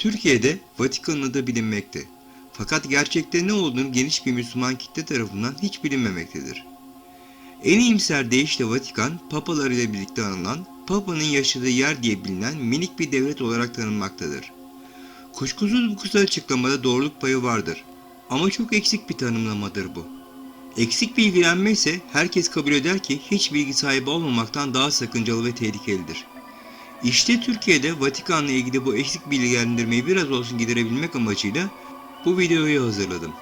Türkiye'de Vatikan'ın adı bilinmekte. Fakat gerçekte ne olduğunu geniş bir Müslüman kitle tarafından hiç bilinmemektedir. En iyimser deyişle Vatikan, papalar ile birlikte anılan, Papa'nın yaşadığı yer diye bilinen minik bir devlet olarak tanınmaktadır. Kuşkusuz bu kısa açıklamada doğruluk payı vardır. Ama çok eksik bir tanımlamadır bu. Eksik bilgilenme ise herkes kabul eder ki hiç bilgi sahibi olmamaktan daha sakıncalı ve tehlikelidir. İşte Türkiye'de Vatikan'la ilgili bu eksik bilgilendirmeyi biraz olsun giderebilmek amacıyla bu videoyu hazırladım.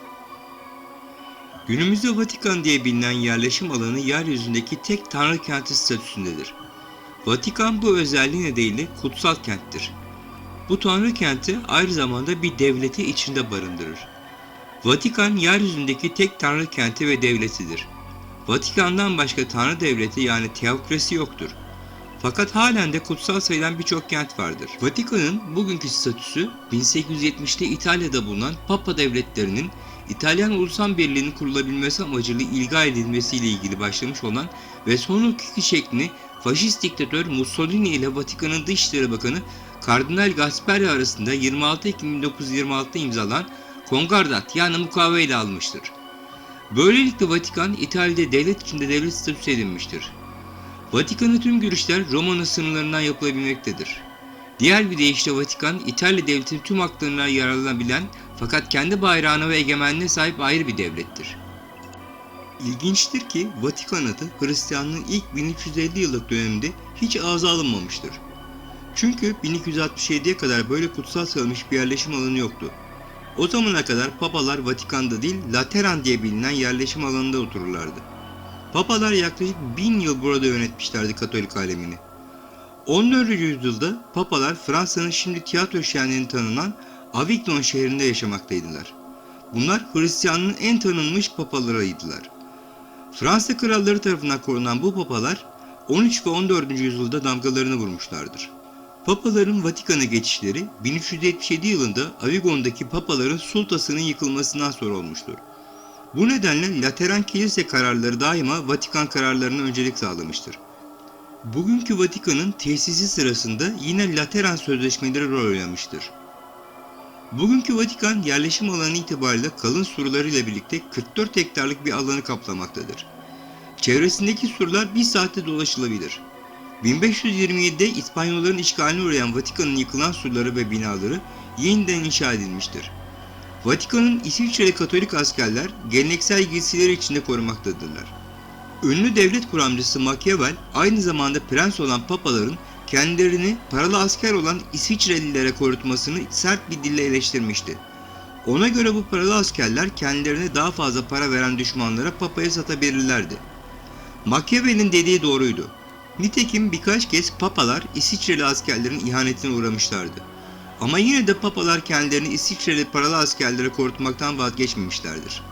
Günümüzde Vatikan diye bilinen yerleşim alanı yeryüzündeki tek tanrı kenti statüsündedir. Vatikan bu özelliği nedeniyle kutsal kenttir. Bu tanrı kenti aynı zamanda bir devleti içinde barındırır. Vatikan yeryüzündeki tek tanrı kenti ve devletidir. Vatikan'dan başka tanrı devleti yani teokrasi yoktur. Fakat halen de kutsal sayılan birçok kent vardır. Vatikan'ın bugünkü statüsü 1870'te İtalya'da bulunan Papa devletlerinin İtalyan Ulusal Birliği'nin kurulabilmesi amacıyla ilga edilmesiyle ilgili başlamış olan ve sonraki şeklini faşist diktatör Mussolini ile Vatikan'ın Dışişleri Bakanı Kardinal Gasperi arasında 26 Ekim 1926'da imzalanan Konkordat yani mukavele almıştır. Böylelikle Vatikan İtalya'da devlet içinde devlet statüsü edinmiştir. Vatikan'ın tüm görüşler Roma'nın sınırlarından yapılabilmektedir. Diğer bir deyişle Vatikan, İtalya devletinin tüm haklarından yararlanabilen fakat kendi bayrağına ve egemenliğine sahip ayrı bir devlettir. İlginçtir ki Vatikan adı Hristiyanlığın ilk 1350 yıllık döneminde hiç ağza alınmamıştır. Çünkü 1267'ye kadar böyle kutsal sayılmış bir yerleşim alanı yoktu. O zamana kadar papalar Vatikan'da değil Lateran diye bilinen yerleşim alanında otururlardı. Papalar yaklaşık bin yıl burada yönetmişlerdi Katolik alemini. 14. yüzyılda papalar Fransa'nın şimdi tiyatro şenliğini tanınan Avignon şehrinde yaşamaktaydılar. Bunlar Hristiyanlığın en tanınmış papalarıydılar. Fransa kralları tarafından korunan bu papalar 13 ve 14. yüzyılda damgalarını vurmuşlardır. Papaların Vatikan'a geçişleri 1377 yılında Avigon'daki papaların sultasının yıkılmasından sonra olmuştur. Bu nedenle Lateran kilise kararları daima Vatikan kararlarına öncelik sağlamıştır. Bugünkü Vatikan'ın tesisi sırasında yine Lateran sözleşmeleri rol oynamıştır. Bugünkü Vatikan yerleşim alanı itibariyle kalın surlarıyla birlikte 44 hektarlık bir alanı kaplamaktadır. Çevresindeki surlar bir saatte dolaşılabilir. 1527'de İspanyolların işgaline uğrayan Vatikan'ın yıkılan surları ve binaları yeniden inşa edilmiştir. Vatikan'ın İsviçreli Katolik askerler geleneksel giysileri içinde korumaktadırlar. Ünlü devlet kuramcısı Machiavel aynı zamanda prens olan papaların kendilerini paralı asker olan İsviçrelilere korutmasını sert bir dille eleştirmişti. Ona göre bu paralı askerler kendilerine daha fazla para veren düşmanlara papaya satabilirlerdi. Machiavelli'nin dediği doğruydu. Nitekim birkaç kez papalar İsviçreli askerlerin ihanetine uğramışlardı. Ama yine de papalar kendilerini İsviçreli paralı askerlere korutmaktan vazgeçmemişlerdir.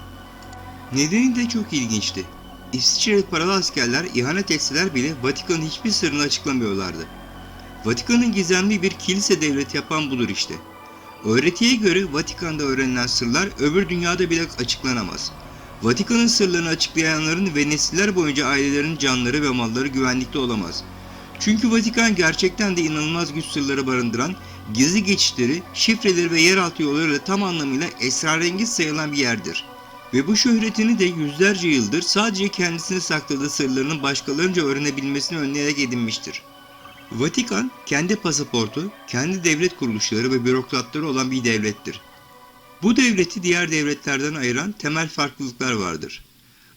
Nedeni de çok ilginçti. İsviçreli paralı askerler ihanet etseler bile Vatikan'ın hiçbir sırrını açıklamıyorlardı. Vatikan'ın gizemli bir kilise devleti yapan budur işte. Öğretiye göre Vatikan'da öğrenilen sırlar öbür dünyada bile açıklanamaz. Vatikan'ın sırlarını açıklayanların ve nesiller boyunca ailelerinin canları ve malları güvenlikte olamaz. Çünkü Vatikan gerçekten de inanılmaz güç sırları barındıran, gizli geçişleri, şifreleri ve yeraltı yollarıyla tam anlamıyla esrarengiz sayılan bir yerdir. Ve bu şöhretini de yüzlerce yıldır sadece kendisine sakladığı sırlarının başkalarınca öğrenebilmesini önleyerek edinmiştir. Vatikan, kendi pasaportu, kendi devlet kuruluşları ve bürokratları olan bir devlettir. Bu devleti diğer devletlerden ayıran temel farklılıklar vardır.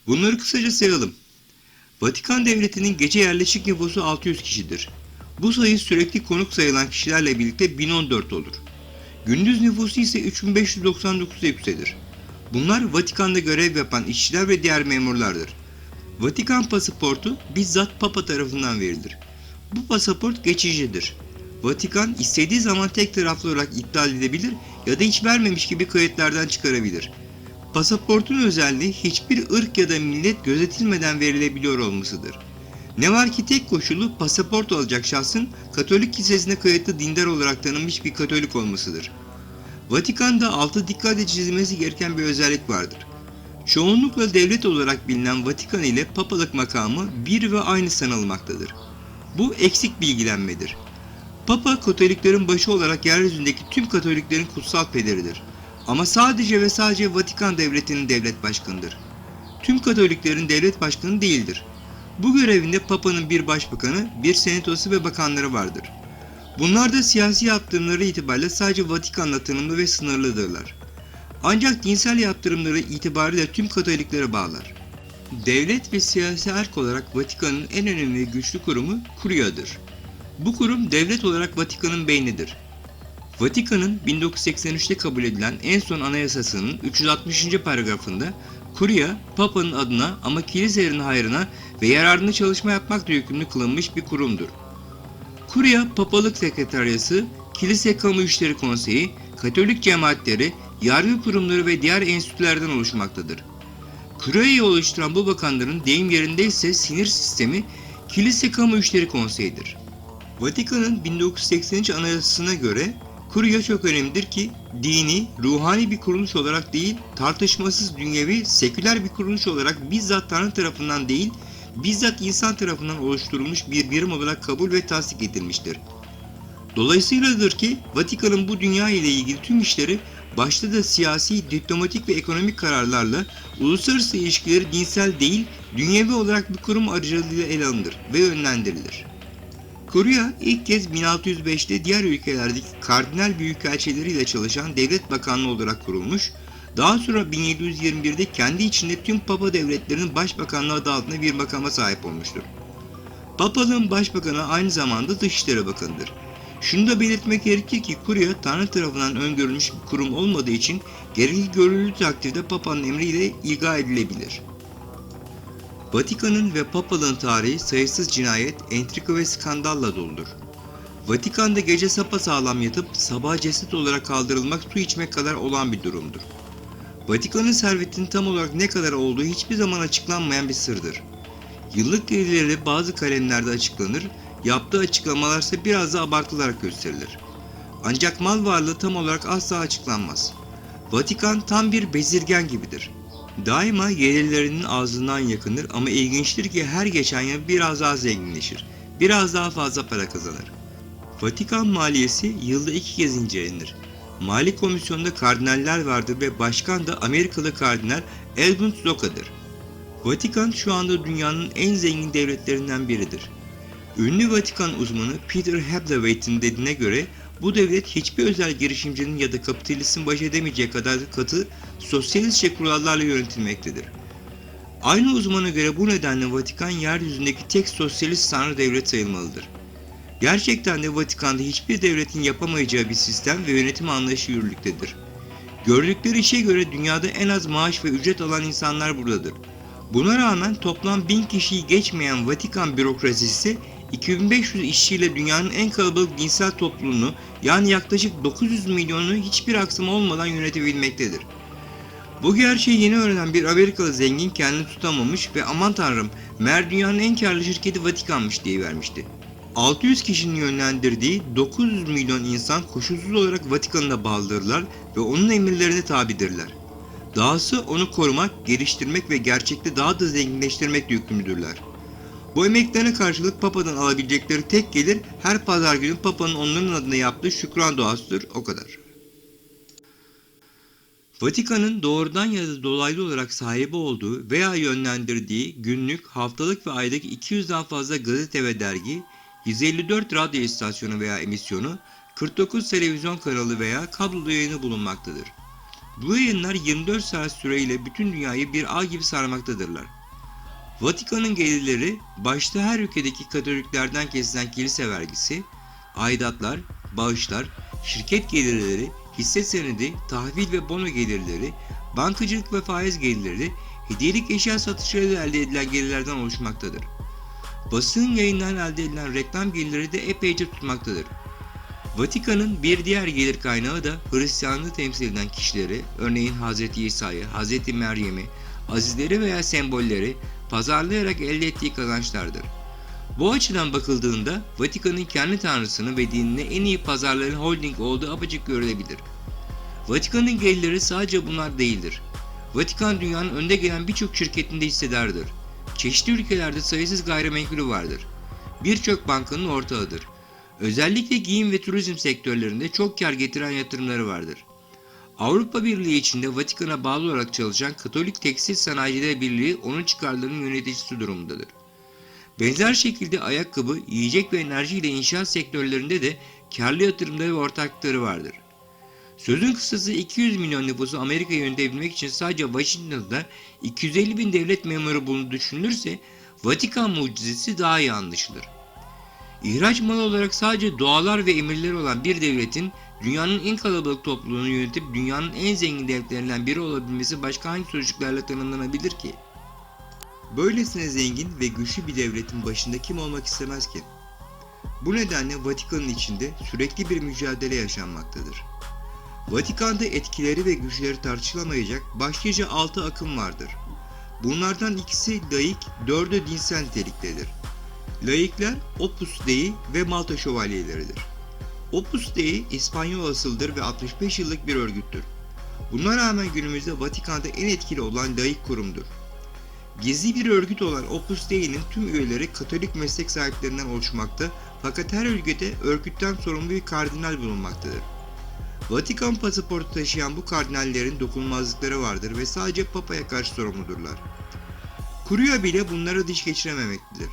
Bunları kısaca sayalım. Vatikan devletinin gece yerleşik nüfusu 600 kişidir. Bu sayı sürekli konuk sayılan kişilerle birlikte 1014 olur. Gündüz nüfusu ise 3599'a yükselir. Bunlar Vatikan'da görev yapan işçiler ve diğer memurlardır. Vatikan pasaportu bizzat Papa tarafından verilir. Bu pasaport geçicidir. Vatikan istediği zaman tek taraflı olarak iptal edebilir ya da hiç vermemiş gibi kayıtlardan çıkarabilir. Pasaportun özelliği hiçbir ırk ya da millet gözetilmeden verilebiliyor olmasıdır. Ne var ki tek koşulu pasaport alacak şahsın Katolik kilisesine kayıtlı dindar olarak tanınmış bir Katolik olmasıdır. Vatikan'da altı dikkat edilmesi gereken bir özellik vardır. Çoğunlukla devlet olarak bilinen Vatikan ile papalık makamı bir ve aynı sanılmaktadır. Bu eksik bilgilenmedir. Papa Katoliklerin başı olarak yeryüzündeki tüm Katoliklerin kutsal pederidir. Ama sadece ve sadece Vatikan Devleti'nin devlet başkanıdır. Tüm Katoliklerin devlet başkanı değildir. Bu görevinde Papa'nın bir başbakanı, bir senatosu ve bakanları vardır. Bunlar da siyasi yaptırımları itibariyle sadece Vatikan'la tanımlı ve sınırlıdırlar. Ancak dinsel yaptırımları itibariyle tüm Katoliklere bağlar. Devlet ve siyasi erk olarak Vatikan'ın en önemli ve güçlü kurumu Kuria'dır. Bu kurum devlet olarak Vatikan'ın beynidir. Vatikan'ın 1983'te kabul edilen en son anayasasının 360. paragrafında Kuria, Papa'nın adına ama kiliselerin hayrına ve yararına çalışma yapmakla yükümlü kılınmış bir kurumdur. Kuria, Papalık Sekreteryası, Kilise Kamu İşleri Konseyi, Katolik cemaatleri, yargı kurumları ve diğer enstitülerden oluşmaktadır. Kuria'yı oluşturan bu bakanların deyim yerinde ise sinir sistemi Kilise Kamu İşleri Konseyi'dir. Vatikan'ın 1983 Anayasası'na göre Kurya çok önemlidir ki dini, ruhani bir kuruluş olarak değil, tartışmasız dünyevi, seküler bir kuruluş olarak bizzat Tanrı tarafından değil, bizzat insan tarafından oluşturulmuş bir birim olarak kabul ve tasdik edilmiştir. Dolayısıyladır ki Vatikan'ın bu dünya ile ilgili tüm işleri başta da siyasi, diplomatik ve ekonomik kararlarla uluslararası ilişkileri dinsel değil, dünyevi olarak bir kurum aracılığıyla ele alınır ve yönlendirilir. Kurya ilk kez 1605'te diğer ülkelerdeki kardinal büyükelçileriyle çalışan devlet bakanlığı olarak kurulmuş, daha sonra 1721'de kendi içinde tüm papa devletlerinin başbakanlığı adı altında bir makama sahip olmuştur. Papalığın başbakanı aynı zamanda Dışişleri Bakanı'dır. Şunu da belirtmek gerekir ki Kurya Tanrı tarafından öngörülmüş bir kurum olmadığı için gerekli görüldüğü takdirde Papa'nın emriyle ilga edilebilir. Vatikan'ın ve Papalığın tarihi sayısız cinayet, entrika ve skandalla doludur. Vatikan'da gece sapasağlam yatıp sabah ceset olarak kaldırılmak su içmek kadar olan bir durumdur. Vatikan'ın servetinin tam olarak ne kadar olduğu hiçbir zaman açıklanmayan bir sırdır. Yıllık gelirleri bazı kalemlerde açıklanır, yaptığı açıklamalarsa biraz da abartılarak gösterilir. Ancak mal varlığı tam olarak asla açıklanmaz. Vatikan tam bir bezirgen gibidir. Daima gelirlerinin ağzından yakınır ama ilginçtir ki her geçen yıl biraz daha zenginleşir. Biraz daha fazla para kazanır. Vatikan maliyesi yılda iki kez incelenir. Mali komisyonda kardinaller vardır ve başkan da Amerikalı kardinal Edmund Zoca'dır. Vatikan şu anda dünyanın en zengin devletlerinden biridir. Ünlü Vatikan uzmanı Peter Heblewaite'in dediğine göre bu devlet hiçbir özel girişimcinin ya da kapitalistin baş edemeyeceği kadar katı sosyalistçe kurallarla yönetilmektedir. Aynı uzmana göre bu nedenle Vatikan yeryüzündeki tek sosyalist tanrı devlet sayılmalıdır. Gerçekten de Vatikan'da hiçbir devletin yapamayacağı bir sistem ve yönetim anlayışı yürürlüktedir. Gördükleri işe göre dünyada en az maaş ve ücret alan insanlar buradadır. Buna rağmen toplam 1000 kişiyi geçmeyen Vatikan bürokrasisi 2500 işçiyle dünyanın en kalabalık dinsel topluluğunu yani yaklaşık 900 milyonu hiçbir aksama olmadan yönetebilmektedir. Bu gerçeği yeni öğrenen bir Amerikalı zengin kendini tutamamış ve aman tanrım meğer dünyanın en karlı şirketi Vatikan'mış diye vermişti. 600 kişinin yönlendirdiği 900 milyon insan koşulsuz olarak Vatikan'a bağlıdırlar ve onun emirlerine tabidirler. Dahası onu korumak, geliştirmek ve gerçekte daha da zenginleştirmekle yükümlüdürler. Bu emeklerine karşılık Papa'dan alabilecekleri tek gelir her pazar günü Papa'nın onların adına yaptığı şükran duasıdır o kadar. Vatikan'ın doğrudan ya da dolaylı olarak sahibi olduğu veya yönlendirdiği günlük, haftalık ve aydaki 200'den fazla gazete ve dergi, 154 radyo istasyonu veya emisyonu, 49 televizyon kanalı veya kablolu yayını bulunmaktadır. Bu yayınlar 24 saat süreyle bütün dünyayı bir ağ gibi sarmaktadırlar. Vatikan'ın gelirleri başta her ülkedeki Katoliklerden kesilen kilise vergisi, aidatlar, bağışlar, şirket gelirleri, hisse senedi, tahvil ve bono gelirleri, bankacılık ve faiz gelirleri, hediyelik eşya satışlarıyla elde edilen gelirlerden oluşmaktadır. Basın yayından elde edilen reklam gelirleri de epeyce tutmaktadır. Vatikan'ın bir diğer gelir kaynağı da Hristiyanlığı temsil eden kişileri, örneğin Hz. İsa'yı, Hz. Meryem'i, azizleri veya sembolleri pazarlayarak elde ettiği kazançlardır. Bu açıdan bakıldığında Vatikan'ın kendi tanrısını ve dinini en iyi pazarların holding olduğu apaçık görülebilir. Vatikan'ın gelirleri sadece bunlar değildir. Vatikan dünyanın önde gelen birçok şirketinde hissedardır. Çeşitli ülkelerde sayısız gayrimenkulü vardır. Birçok bankanın ortağıdır. Özellikle giyim ve turizm sektörlerinde çok kar getiren yatırımları vardır. Avrupa Birliği içinde Vatikan'a bağlı olarak çalışan Katolik Tekstil Sanayiciler Birliği onun çıkarlarının yöneticisi durumundadır. Benzer şekilde ayakkabı, yiyecek ve enerji ile inşaat sektörlerinde de karlı yatırımları ve ortaklıkları vardır. Sözün kısası 200 milyon nüfusu Amerika'yı yönetebilmek için sadece Washington'da 250 bin devlet memuru bulunduğu düşünülürse Vatikan mucizesi daha iyi anlaşılır. İhraç malı olarak sadece doğalar ve emirleri olan bir devletin dünyanın en kalabalık topluluğunu yönetip dünyanın en zengin devletlerinden biri olabilmesi başka hangi sözcüklerle tanımlanabilir ki? Böylesine zengin ve güçlü bir devletin başında kim olmak istemez ki? Bu nedenle Vatikan'ın içinde sürekli bir mücadele yaşanmaktadır. Vatikan'da etkileri ve güçleri tartışılamayacak başlıca altı akım vardır. Bunlardan ikisi laik, dördü dinsel niteliktedir. Laikler Opus Dei ve Malta Şövalyeleridir. Opus Dei İspanyol asıldır ve 65 yıllık bir örgüttür. Buna rağmen günümüzde Vatikan'da en etkili olan laik kurumdur. Gizli bir örgüt olan Opus Dei'nin tüm üyeleri Katolik meslek sahiplerinden oluşmakta fakat her ülkede örgütten sorumlu bir kardinal bulunmaktadır. Vatikan pasaportu taşıyan bu kardinallerin dokunulmazlıkları vardır ve sadece Papa'ya karşı sorumludurlar. Kuruya bile bunlara diş geçirememektedir.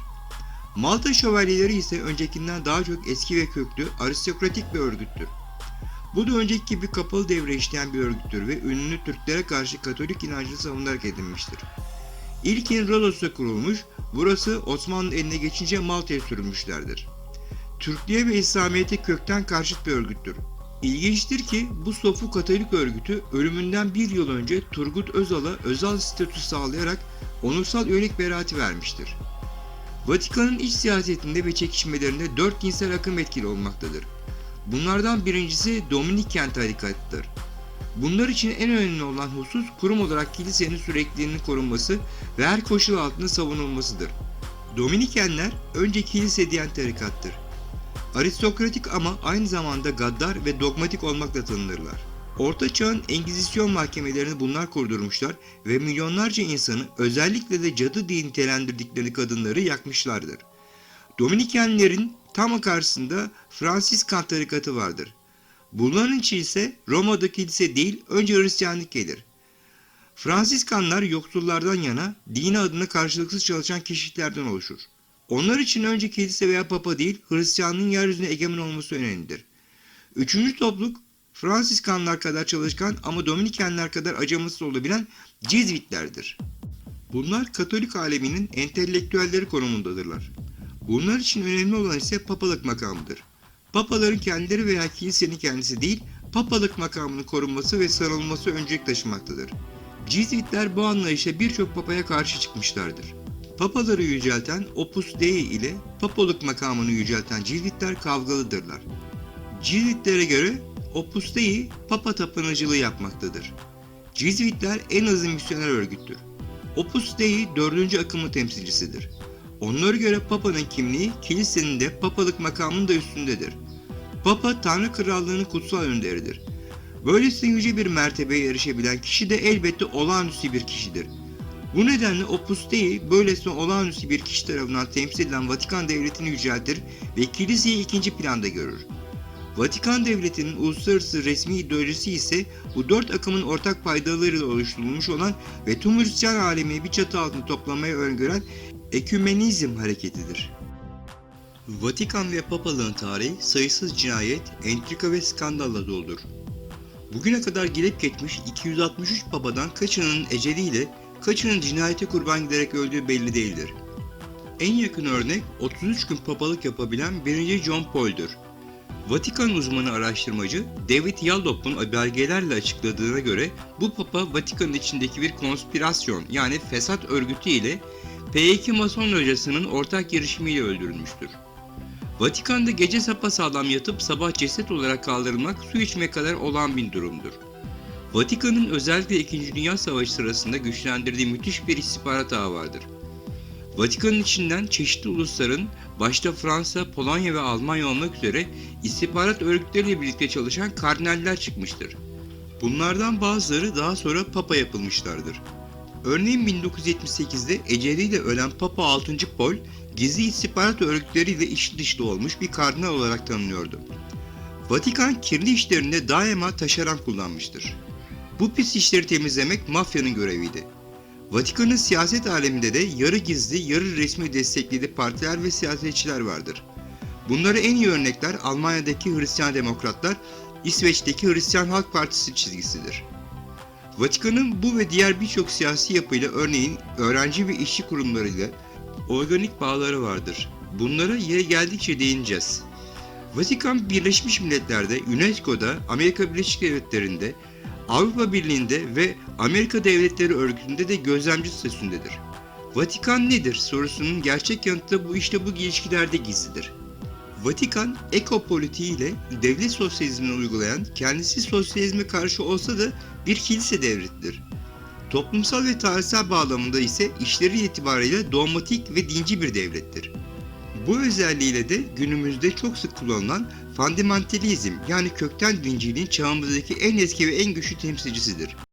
Malta şövalyeleri ise öncekinden daha çok eski ve köklü aristokratik bir örgüttür. Bu da önceki gibi kapalı devre işleyen bir örgüttür ve ünlü Türklere karşı Katolik inancını savunarak edinmiştir. İlkin Rodos'ta kurulmuş, burası Osmanlı eline geçince Malta'ya sürülmüşlerdir. Türklüğe ve İslamiyet'e kökten karşıt bir örgüttür. İlginçtir ki bu Sofu Katolik örgütü ölümünden bir yıl önce Turgut Özal'a özel statü sağlayarak onursal üyelik beraati vermiştir. Vatikan'ın iç siyasetinde ve çekişmelerinde dört dinsel akım etkili olmaktadır. Bunlardan birincisi Dominiken tarikatıdır. Bunlar için en önemli olan husus kurum olarak kilisenin sürekliliğinin korunması ve her koşul altında savunulmasıdır. Dominikenler önce kilise diyen tarikattır. Aristokratik ama aynı zamanda gaddar ve dogmatik olmakla tanınırlar. Orta çağın Engizisyon mahkemelerini bunlar kurdurmuşlar ve milyonlarca insanı özellikle de cadı diye nitelendirdikleri kadınları yakmışlardır. Dominikenlerin tam karşısında Fransiskan tarikatı vardır. Bunların için ise Roma'da kilise değil önce Hristiyanlık gelir. Fransiskanlar yoksullardan yana dini adına karşılıksız çalışan kişiliklerden oluşur. Onlar için önce kilise veya papa değil Hristiyanlığın yeryüzüne egemen olması önemlidir. Üçüncü topluluk Fransiskanlar kadar çalışkan ama Dominikenler kadar acımasız olabilen Cezvitlerdir. Bunlar Katolik aleminin entelektüelleri konumundadırlar. Bunlar için önemli olan ise papalık makamıdır. Papaların kendileri veya kilisenin kendisi değil, papalık makamının korunması ve sarılması öncelik taşımaktadır. Cizvitler bu anlayışa birçok papaya karşı çıkmışlardır. Papaları yücelten Opus Dei ile papalık makamını yücelten Cizvitler kavgalıdırlar. Cizvitlere göre Opus Dei papa tapınıcılığı yapmaktadır. Cizvitler en azı misyoner örgüttür. Opus Dei dördüncü akımın temsilcisidir. Onlara göre Papa'nın kimliği kilisenin de papalık makamının da üstündedir. Papa Tanrı Krallığı'nın kutsal önderidir. Böylesine yüce bir mertebeye erişebilen kişi de elbette olağanüstü bir kişidir. Bu nedenle Opus Dei böylesine olağanüstü bir kişi tarafından temsil edilen Vatikan Devleti'ni yüceltir ve kiliseyi ikinci planda görür. Vatikan Devleti'nin uluslararası resmi ideolojisi ise bu dört akımın ortak paydalarıyla oluşturulmuş olan ve tüm Hristiyan alemini bir çatı altında toplamaya öngören ekümenizm hareketidir. Vatikan ve papalığın tarihi sayısız cinayet, entrika ve skandalla doludur. Bugüne kadar gelip geçmiş 263 papadan kaçının eceliyle kaçının cinayete kurban giderek öldüğü belli değildir. En yakın örnek 33 gün papalık yapabilen 1. John Paul'dur. Vatikan uzmanı araştırmacı David Yaldop'un belgelerle açıkladığına göre bu papa Vatikan'ın içindeki bir konspirasyon yani fesat örgütü ile P2 Mason locasının ortak girişimiyle öldürülmüştür. Vatikan'da gece sapasağlam yatıp sabah ceset olarak kaldırılmak su içmek kadar olan bir durumdur. Vatikan'ın özellikle 2. Dünya Savaşı sırasında güçlendirdiği müthiş bir istihbarat ağı vardır. Vatikan'ın içinden çeşitli ulusların başta Fransa, Polonya ve Almanya olmak üzere istihbarat örgütleriyle birlikte çalışan kardinaller çıkmıştır. Bunlardan bazıları daha sonra papa yapılmışlardır. Örneğin 1978'de eceliyle ölen Papa 6. Paul, gizli istihbarat örgütleriyle içli dışlı olmuş bir kardinal olarak tanınıyordu. Vatikan kirli işlerinde daima taşeron kullanmıştır. Bu pis işleri temizlemek mafyanın göreviydi. Vatikan'ın siyaset aleminde de yarı gizli, yarı resmi desteklediği partiler ve siyasetçiler vardır. Bunlara en iyi örnekler Almanya'daki Hristiyan Demokratlar, İsveç'teki Hristiyan Halk Partisi çizgisidir. Vatikan'ın bu ve diğer birçok siyasi yapıyla örneğin öğrenci ve işçi kurumlarıyla organik bağları vardır. Bunlara yeri geldikçe değineceğiz. Vatikan Birleşmiş Milletler'de, UNESCO'da, Amerika Birleşik Devletleri'nde, Avrupa Birliği'nde ve Amerika Devletleri Örgütü'nde de gözlemci statüsündedir. Vatikan nedir sorusunun gerçek yanıtı bu işte bu ilişkilerde gizlidir. Vatikan, ekopolitiği ile devlet sosyalizmini uygulayan, kendisi sosyalizme karşı olsa da bir kilise devletidir. Toplumsal ve tarihsel bağlamında ise işleri itibariyle dogmatik ve dinci bir devlettir. Bu özelliğiyle de günümüzde çok sık kullanılan fundamentalizm yani kökten dinciliğin çağımızdaki en eski ve en güçlü temsilcisidir.